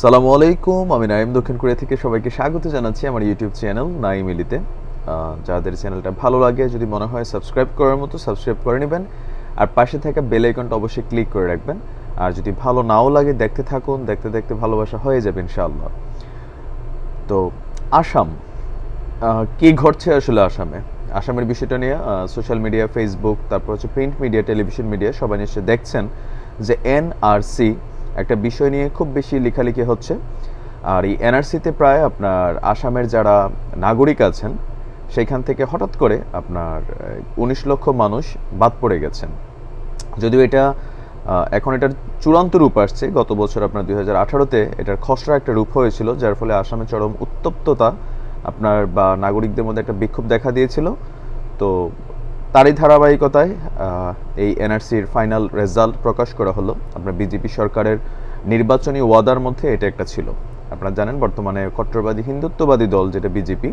সালামু আলাইকুম, আমি নাইম দক্ষিণ কোরিয়া থেকে সবাইকে স্বাগত জানাচ্ছি আমার ইউটিউব চ্যানেল নাইম এলিতে। যাদের চ্যানেলটা ভালো লাগে, যদি মনে হয় সাবস্ক্রাইব করার মতো, সাবস্ক্রাইব করে নেবেন। আর পাশে থাকা বেল আইকনটা অবশ্যই ক্লিক করে রাখবেন। আর যদি ভালো নাও লাগে, দেখতে থাকুন, দেখতে দেখতে ভালোবাসা হয়ে যাবে ইনশাআল্লাহ। তো আসাম কি ঘটছে আসলে আসামে? আসামের বিষয়টা নিয়ে সোশ্যাল মিডিয়া ফেসবুক তারপর হচ্ছে প্রিন্ট মিডিয়া টেলিভিশন মিডিয়া সবাই নিশ্চয়ই দেখছেন যে এনআরসি একটা বিষয় নিয়ে খুব বেশি লেখালেখি হচ্ছে। আর এই এনআরসিতে প্রায় আপনার আসামের যারা নাগরিক আছেন, সেখান থেকে হঠাৎ করে আপনার উনিশ লক্ষ মানুষ বাদ পড়ে গেছেন। যদিও এটা এখন এটার চূড়ান্ত রূপ আসছে, গত বছর আপনার দুই হাজার আঠারোতে এটার খসড়া একটা রূপ হয়েছিল, যার ফলে আসামে চরম উত্তপ্ততা আপনার বা নাগরিকদের মধ্যে একটা বিক্ষোভ দেখা দিয়েছিল। তো তারই ধারাবাহিকতায় এই এনআরসির ফাইনাল রেজাল্ট প্রকাশ করা হলো। আপনার বিজেপি সরকারের নির্বাচনী ওয়াদার মধ্যে এটা একটা ছিল। আপনারা জানেন, বর্তমানে কট্টরবাদী হিন্দুত্ববাদী দল যেটা বিজেপি,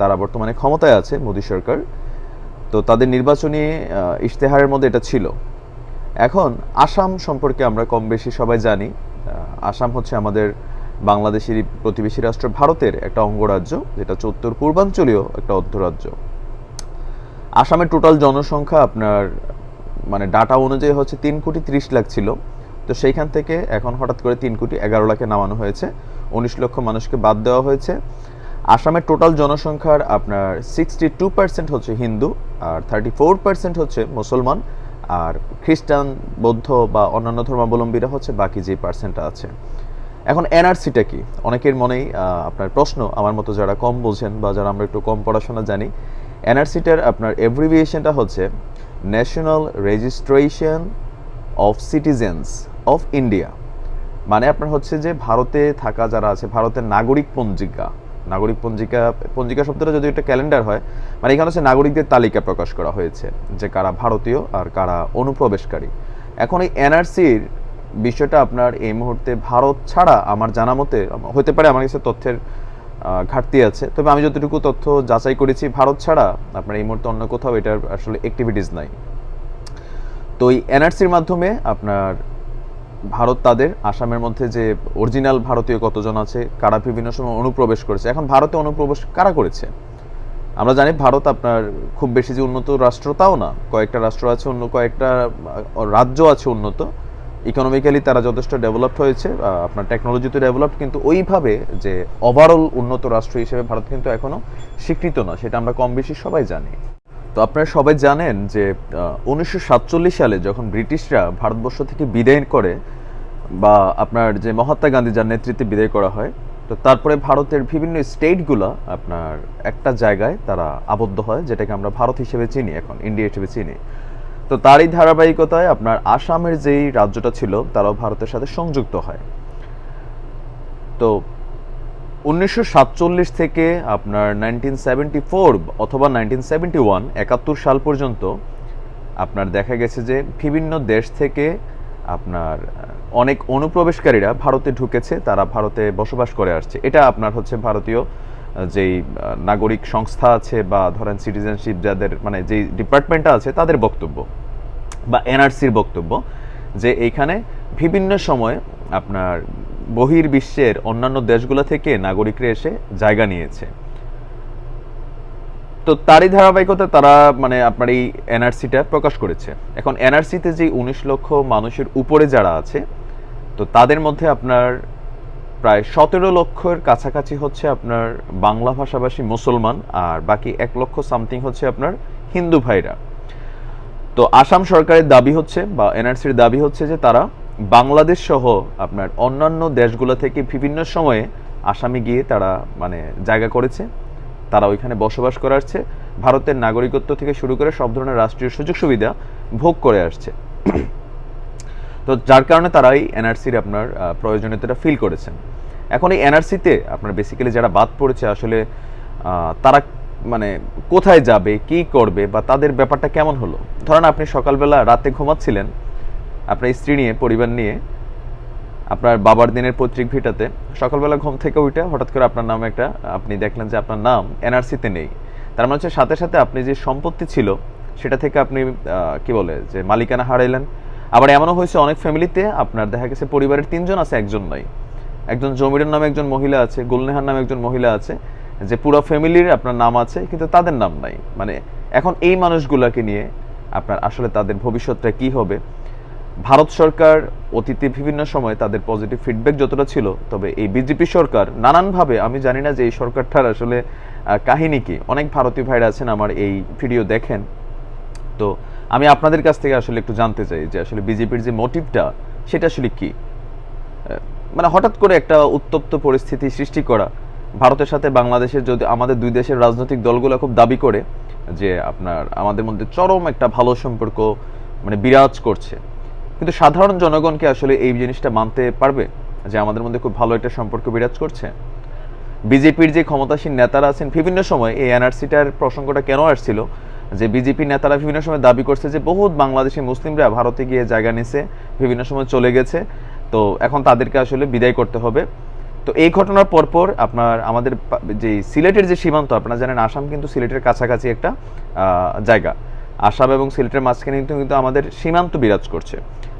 তারা বর্তমানে ক্ষমতায় আছে মোদী সরকার। তো তাদের নির্বাচনী ইশতেহারের মধ্যে এটা ছিল। এখন আসাম সম্পর্কে আমরা কম বেশি সবাই জানি। আসাম হচ্ছে আমাদের বাংলাদেশের প্রতিবেশী রাষ্ট্র, ভারতের একটা অঙ্গরাজ্য, যেটা উত্তর পূর্বাঞ্চলীয় একটা অর্ধরাজ্য। আসামের টোটাল জনসংখ্যা আপনার মানে ডাটা অনুযায়ী হচ্ছে তিন কোটি ত্রিশ লাখ ছিল। তো সেইখান থেকে এখন হঠাৎ করে তিন কোটি এগারো লাখে নামানো হয়েছে। উনিশ লক্ষ মানুষকে বাদ দেওয়া হয়েছে। আসামের টোটাল জনসংখ্যার আপনার সিক্সটি টু পার্সেন্ট হচ্ছে হিন্দু আর থার্টি ফোর পার্সেন্ট হচ্ছে মুসলমান আর খ্রিস্টান, বৌদ্ধ বা অন্যান্য ধর্মাবলম্বীরা হচ্ছে বাকি যে পার্সেন্টটা আছে। এখন এনআরসিটা কি? অনেকের মনেই আপনার প্রশ্ন আমার মতো যারা কম বোঝেন বা যারা আমরা একটু কম পড়াশোনা জানি এনআরসিটার আপনার এভ্রিভিয়েশনটা হচ্ছে national registration of citizens of India মানে আপনার হচ্ছে যে ভারতে থাকা যারা আছে, ভারতের নাগরিক পঞ্জিকা নাগরিক পঞ্জিকা পঞ্জিকা শব্দটা যদি একটা ক্যালেন্ডার হয় মানে এখানে হচ্ছে নাগরিকদের তালিকা প্রকাশ করা হয়েছে যে কারা ভারতীয় আর কারা অনুপ্রবেশকারী। এখন এই এনআরসির বিষয়টা আপনার এই মুহূর্তে ভারত ছাড়া আমার জানা মতে, হতে পারে আমার কাছে তথ্যের ঘাটতি আছে। তবে আমি যতটুকু তথ্য যাচাই করেছি, ভারত ছাড়া আপনার এই মুহূর্তে অন্য কোথাও এটার আসলে অ্যাক্টিভিটিস নাই। তো এই এনআরসির মাধ্যমে আপনার ভারত তাদের, আসামের মধ্যে যে অরিজিনাল ভারতীয় কতজন আছে, কারা বিভিন্ন সময় অনুপ্রবেশ করেছে, এখন ভারতে অনুপ্রবেশ কারা করেছে? আমরা জানি ভারত আপনার খুব বেশি যে উন্নত রাষ্ট্র তাও না, কয়েকটা রাষ্ট্র আছে, অন্য কয়েকটা রাজ্য আছে উন্নত। ইকোনমিক্যালি তারা যথেষ্ট ডেভেলপড হয়েছে আপনার টেকনোলজিতে ডেভেলপড কিন্তু ওইভাবে যে ওভারঅল উন্নত রাষ্ট্র হিসেবে ভারত কিন্তু এখনও স্বীকৃত না সেটা আমরা কম বেশি সবাই জানি। তো আপনারা সবাই জানেন যে উনিশশো সাতচল্লিশ সালে যখন ব্রিটিশরা ভারতবর্ষ থেকে বিদায় করে, বা আপনার যে মহাত্মা গান্ধী যার নেতৃত্বে বিদায় করা হয়, তো তারপরে ভারতের বিভিন্ন স্টেটগুলো আপনার একটা জায়গায় তারা আবদ্ধ হয়, যেটাকে আমরা ভারত হিসেবে চিনি, এখন ইন্ডিয়া হিসেবে চিনি। তো তারই ধারাবাহিকতায় আপনার আসামের যেই রাজ্যটা ছিল, তারাও ভারতের সাথে সংযুক্ত হয়। তো উনিশশো সাতচল্লিশ থেকে আপনার নাইনটিন ফোর অথবা নাইনটিন সেভেন্টি ওয়ান, একাত্তর সাল পর্যন্ত আপনার দেখা গেছে যে বিভিন্ন দেশ থেকে আপনার অনেক অনুপ্রবেশকারীরা ভারতে ঢুকেছে, তারা ভারতে বসবাস করে আসছে। এটা আপনার হচ্ছে ভারতীয় যেই নাগরিক সংস্থা আছে বা ধরেন সিটিজেনশিপ যাদের মানে যেই ডিপার্টমেন্টটা আছে, তাদের বক্তব্য। বা এনআরসির বক্তব্য যে এইখানে বিভিন্ন সময় আপনার বহির্বিশ্বের অন্যান্য দেশগুলো থেকে নাগরিকরা এসে জায়গা নিয়েছে। তো তারই ধারাবাহিকতা তারা মানে আপনার এই এনআরসিটা প্রকাশ করেছে। এখন এনআরসিতে যে উনিশ লক্ষ মানুষের উপরে যারা আছে, তো তাদের মধ্যে আপনার প্রায় সতেরো লক্ষের কাছাকাছি হচ্ছে আপনার বাংলা ভাষাভাষী মুসলমান আর বাকি এক লক্ষ সামথিং হচ্ছে আপনার হিন্দু ভাইরা। তো আসাম সরকারের দাবি হচ্ছে বা এনআরসির দাবি হচ্ছে যে তারা বাংলাদেশ সহ আপনার অন্যান্য দেশগুলো থেকে বিভিন্ন সময়ে আসামে গিয়ে তারা মানে জায়গা করেছে। তারা ওইখানে বসবাস করে আসছে। ভারতের নাগরিকত্ব থেকে শুরু করে সব ধরনের রাষ্ট্রীয় সুযোগ সুবিধা ভোগ করে আসছে। তো যার কারণে তারা এই এনআরসির আপনার প্রয়োজনীয়তাটা ফিল করেছেন। এখন এই এনআরসিতে আপনার বেসিক্যালি যারা বাদ পড়েছে, আসলে তারা মানে কোথায় যাবে, কি করবে বা তাদের ব্যাপারটা কেমন হলো? ধরেন আপনি সকালবেলা রাতে ঘুমাচ্ছিলেন, আপনার স্ত্রী নিয়ে, পরিবার নিয়ে, আপনার বাবার দিনের পৈতৃক ভিটাতে, সকালবেলা ঘুম থেকে উঠে হঠাৎ করে আপনার নাম একটা, আপনি দেখলেন যে আপনার নাম এনআরসিতে নেই। তার মানে হচ্ছে সাথে সাথে আপনি যে সম্পত্তি ছিল, সেটা থেকে আপনি কি বলে, যে মালিকানা হারাইলেন। আবার এমনও হয়েছে অনেক ফ্যামিলিতে, আপনার দেখা গেছে পরিবারের তিনজন আছে, একজন নাই। একজন জমিরের নামে একজন মহিলা আছে, গুলনেহার নামে একজন মহিলা আছে। যে পুরো ফ্যামিলির আপনার নাম আছে, কিন্তু তাদের নাম নাই। মানে এখন এই মানুষগুলোকে নিয়ে আপনার আসলে তাদের ভবিষ্যৎটা কি হবে? ভারত সরকার অতীতে বিভিন্ন সময় তাদের পজিটিভ ফিডব্যাক যতটা ছিল, তবে এই বিজেপি সরকার নানানভাবে, আমি জানি না যে এই সরকারটার আসলে কাহিনী কি? অনেক ভারতীয় ভাইরা আছেন, আমার এই ভিডিও দেখেন। তো আমি আপনাদের কাছ থেকে আসলে একটু জানতে চাই যে আসলে বিজেপির যে মোটিভটা সেটা আসলে কি? মানে হঠাৎ করে একটা উত্তপ্ত পরিস্থিতি সৃষ্টি করা ভারতের সাথে বাংলাদেশের যদি আমাদের দুই দেশের রাজনৈতিক দলগুলো খুব দাবি করে যে আপনার আমাদের মধ্যে চরম একটা ভালো সম্পর্ক মানে বিরাজ করছে। কিন্তু সাধারণ জনগণকে আসলে এই জিনিসটা মানতে পারবে? যে আমাদের মধ্যে খুব ভালো একটা সম্পর্ক বিরাজ করছে? বিজেপির যে ক্ষমতাসীন নেতারা আছেন, বিভিন্ন সময় এই এনআরসিটার প্রসঙ্গটা কেন আসছিল? যে বিজেপি নেতারা বিভিন্ন সময় দাবি করছে যে বহুত বাংলাদেশি মুসলিমরা ভারতে গিয়ে জায়গা নিছে, বিভিন্ন সময় চলে গেছে। তো এখন তাদেরকে আসলে বিদায় করতে হবে। তো এই ঘটনার পরপর আপনার আমাদের যে সিলেটের যে সীমান্ত, আপনারা জানেন আসাম কিন্তু সিলেটের কাছাকাছি একটা জায়গা। আসাম এবং সিলেটের মাঝখানে কিন্তু কিন্তু আমাদের সীমান্ত বিরাজ করছে।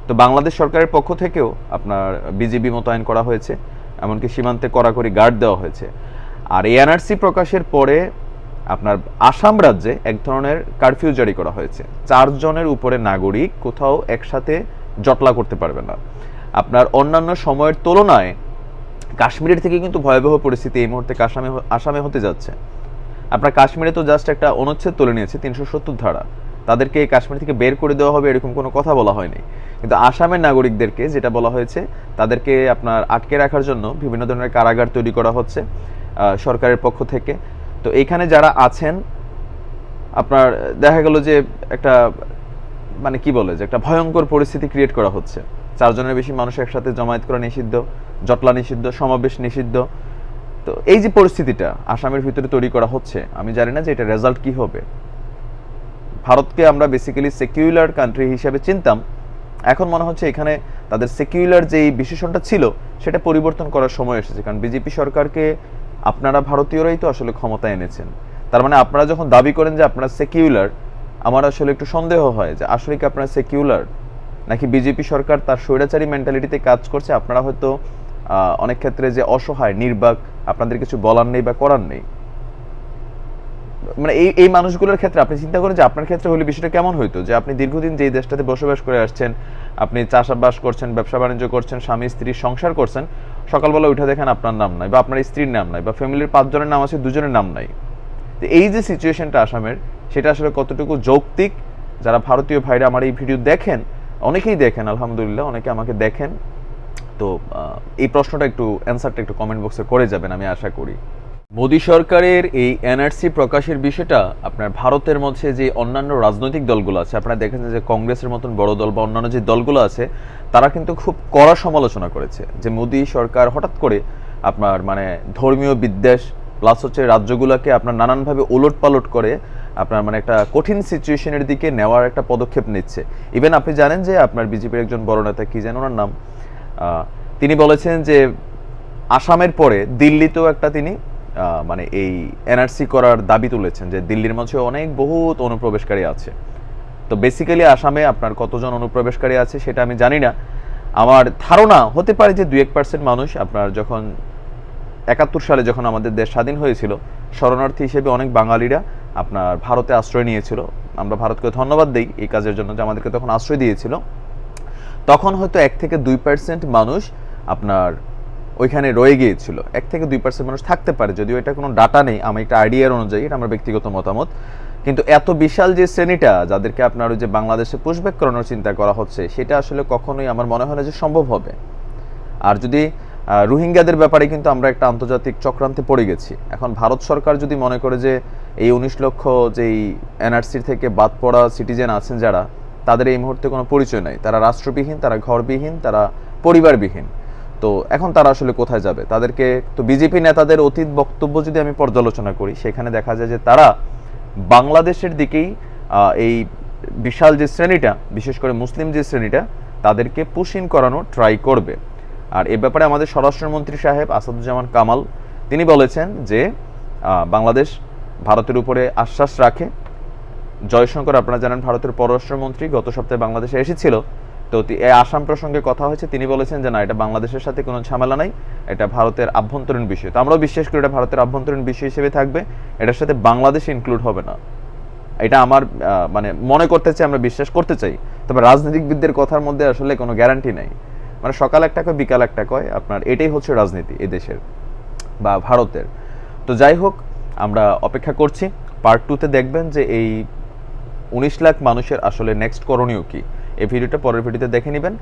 তো বাংলাদেশ সরকারের পক্ষ থেকেও আপনার বিজিবি মোতায়েন করা হয়েছে, এমনকি সীমান্তে কড়াকড়ি গার্ড দেওয়া হয়েছে। আর এনআরসি প্রকাশের পরে আপনার আসাম রাজ্যে এক ধরনের কারফিউ জারি করা হয়েছে। চারজনের উপরে নাগরিক কোথাও একসাথে জটলা করতে পারবে না। আপনার অন্যান্য সময়ের তুলনায় কাশ্মীরের থেকে কিন্তু ভয়াবহ পরিস্থিতি এই মুহূর্তে আসামে আসামে হতে যাচ্ছে। আপনার কাশ্মীরে তো জাস্ট একটা অনুচ্ছেদ তুলে নিয়েছে, তিনশো সত্তর ধারা। তাদেরকে কাশ্মীর থেকে বের করে দেওয়া হবে এরকম কোনো কথা বলা হয়নি। কিন্তু আসামের নাগরিকদেরকে যেটা বলা হয়েছে, তাদেরকে আপনার আটকে রাখার জন্য বিভিন্ন ধরনের কারাগার তৈরি করা হচ্ছে সরকারের পক্ষ থেকে। তো এইখানে যারা আছেন, আপনার দেখা গেল যে একটা মানে কি বলে, যে একটা ভয়ঙ্কর পরিস্থিতি ক্রিয়েট করা হচ্ছে। চারজনের বেশি মানুষ একসাথে জমায়েত করা নিষিদ্ধ, জটলা নিষিদ্ধ, সমাবেশ নিষিদ্ধ। তো এই যে পরিস্থিতিটা আসামের ভিতরে তৈরি করা হচ্ছে, আমি জানি না যে এটা রেজাল্ট কি হবে। ভারতকে আমরা বেসিক্যালি সেকিউলার কান্ট্রি হিসেবে চিনতাম। এখন মনে হচ্ছে এখানে তাদের সেকিউলার যেই বিশেষণটা ছিল, সেটা পরিবর্তন করার সময় এসেছে। কারণ বিজেপি সরকারকে আপনারা ভারতীয়রাই তো আসলে ক্ষমতা এনেছেন। তার মানে আপনারা যখন দাবি করেন যে আপনারা সেকিউলার আমার আসলে একটু সন্দেহ হয় যে আসলে কি আপনারা সেকিউলার নাকি বিজেপি সরকার তার স্বৈরাচারী মেন্টালিটিতে কাজ করছে? আপনারা হয়তো অনেক ক্ষেত্রে যে অসহায়, নির্বাক, আপনাদের কিছু বলার নেই বা করার নেই। মানে এই এই মানুষগুলোর ক্ষেত্রে আপনি চিন্তা করেন যে আপনার ক্ষেত্রে হলে বিষয়টা কেমন হইতো? যে আপনি দীর্ঘদিন যেই দেশটাতে বসবাস করে আসছেন, আপনি চাষাবাস করছেন, ব্যবসা বাণিজ্য করছেন, স্বামী, স্ত্রী, সংসার করছেন, সকালবেলা উঠে দেখেন আপনার নাম নাই বা আপনার স্ত্রীর নাম নাই বা ফ্যামিলির পাঁচজনের নাম আছে, দুজনের নাম নাই। তো এই যে সিচুয়েশনটা আসামের, সেটা আসলে কতটুকু যৌক্তিক? যারা ভারতীয় ভাইরা আমার এই ভিডিও দেখেন অনেকেই দেখেন, আলহামদুলিল্লাহ, অনেকে আমাকে দেখেন। তো এই প্রশ্নটা একটু অ্যান্সারটা একটু কমেন্ট বক্সে করে যাবেন, আমি আশা করি। মোদী সরকারের এই এনআরসি প্রকাশের বিষয়টা, আপনার ভারতের মধ্যে যে অন্যান্য রাজনৈতিক দলগুলো আছে, আপনারা দেখেন যে কংগ্রেসের মতন বড় দল বা অন্যান্য যে দলগুলো আছে, তারা কিন্তু খুব কড়া সমালোচনা করেছে যে মোদী সরকার হঠাৎ করে আপনার মানে ধর্মীয় বিদ্বেষ প্লাস হচ্ছে রাজ্যগুলোকে আপনার নানানভাবে ওলট পালট করে আপনার মানে একটা কঠিন সিচুয়েশনের দিকে নেওয়ার একটা পদক্ষেপ নিচ্ছে। ইভেন আপনি জানেন যে আপনার বিজেপির একজন বড় নেতা, কি যেন ওনার নাম? তিনি বলেছেন যে আসামের পরে দিল্লিতেও একটা তিনি মানে এই এনআরসি করার দাবি তুলেছেন যে দিল্লির মধ্যে অনেক বহুত অনুপ্রবেশকারী আছে। তো বেসিক্যালি আসামে আপনার কতজন অনুপ্রবেশকারী আছে সেটা আমি জানি না। আমার ধারণা হতে পারে যে দুই এক পার্সেন্ট মানুষ আপনার যখন একাত্তর সালে যখন আমাদের দেশ স্বাধীন হয়েছিল, শরণার্থী হিসেবে অনেক বাঙালিরা আপনার ভারতে আশ্রয় নিয়েছিল। আমরা ভারতকে ধন্যবাদ দিই এই কাজের জন্য যে আমাদেরকে তখন আশ্রয় দিয়েছিল। তখন হয়তো এক থেকে দুই পার্সেন্ট মানুষ আপনার ওইখানে রয়ে গিয়েছিল। এক থেকে দুই পার্সেন্ট মানুষ থাকতে পারে, যদিও এটা কোনো ডাটা নেই, আমি একটা আইডিয়ার অনুযায়ী এটা আমার ব্যক্তিগত মতামত। কিন্তু এত বিশাল যে শ্রেণীটা যাদেরকে আপনার ওই যে বাংলাদেশে পুষব্যাক করানোর চিন্তা করা হচ্ছে, সেটা আসলে কখনোই আমার মনে হয় না যে সম্ভব হবে। আর যদি রোহিঙ্গাদের ব্যাপারে কিন্তু আমরা একটা আন্তর্জাতিক চক্রান্তে পড়ে গেছি। এখন ভারত সরকার যদি মনে করে যে এই উনিশ লক্ষ যেই এনআরসির থেকে বাদ পড়া সিটিজেন আছেন যারা, তাদের এই মুহূর্তে কোনো পরিচয় নাই। তারা রাষ্ট্রবিহীন, তারা ঘরবিহীন, তারা পরিবারবিহীন। তো এখন তারা আসলে কোথায় যাবে? তাদেরকে, তো বিজেপি নেতাদের অতীত বক্তব্য যদি আমি পর্যালোচনা করি, সেখানে দেখা যায় যে তারা বাংলাদেশের দিকেই এই বিশাল যে শ্রেণীটা, বিশেষ করে মুসলিম যে শ্রেণীটা, তাদেরকে পুশিন করানো ট্রাই করবে। আর এ ব্যাপারে আমাদের স্বরাষ্ট্রমন্ত্রী সাহেব আসাদুজ্জামান কামাল, তিনি বলেছেন যে বাংলাদেশ ভারতের উপরে আশ্বাস রাখে। জয়শঙ্কর, আপনারা জানেন, ভারতের পররাষ্ট্রমন্ত্রী গত সপ্তাহে বাংলাদেশে এসেছিল। তো এই আসাম প্রসঙ্গে কথা হয়েছে, তিনি বলেছেন যে, না, এটা বাংলাদেশের সাথে কোনো ঝামেলা নাই, এটা ভারতের আভ্যন্তরীণ বিষয়। তো আমরাও বিশ্বাস করি এটা ভারতের আভ্যন্তরীণ বিষয় হিসেবে থাকবে, এটার সাথে বাংলাদেশ ইনক্লুড হবে না। এটা আমার মানে মনে করতে চাই, আমরা বিশ্বাস করতে চাই। তবে রাজনীতিকবিদদের কথার মধ্যে আসলে কোনো গ্যারান্টি নাই। মানে সকাল একটা কয়, বিকাল একটা কয়, আপনার এটাই হচ্ছে রাজনীতি এই দেশের বা ভারতের। তো যাই হোক আমরা অপেক্ষা করছি। পার্ট টুতে দেখবেন যে এই উনিশ লাখ মানুষের আসলে নেক্সট করণীয় কি। এই ভিডিওটা পরের ভিডিওতে দেখে নেবেন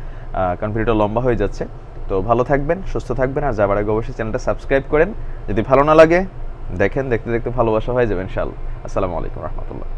কারণ ভিডিওটা লম্বা হয়ে যাচ্ছে। তো ভালো থাকবেন, সুস্থ থাকবেন, আর যাবার আগে অবশ্যই চ্যানেলটা সাবস্ক্রাইব করেন। যদি ভালো না লাগে, দেখেন, দেখতে দেখতে ভালোবাসা হয়ে যাবেন শাল আসসালামু আলাইকুম রহমতুল্লাহ।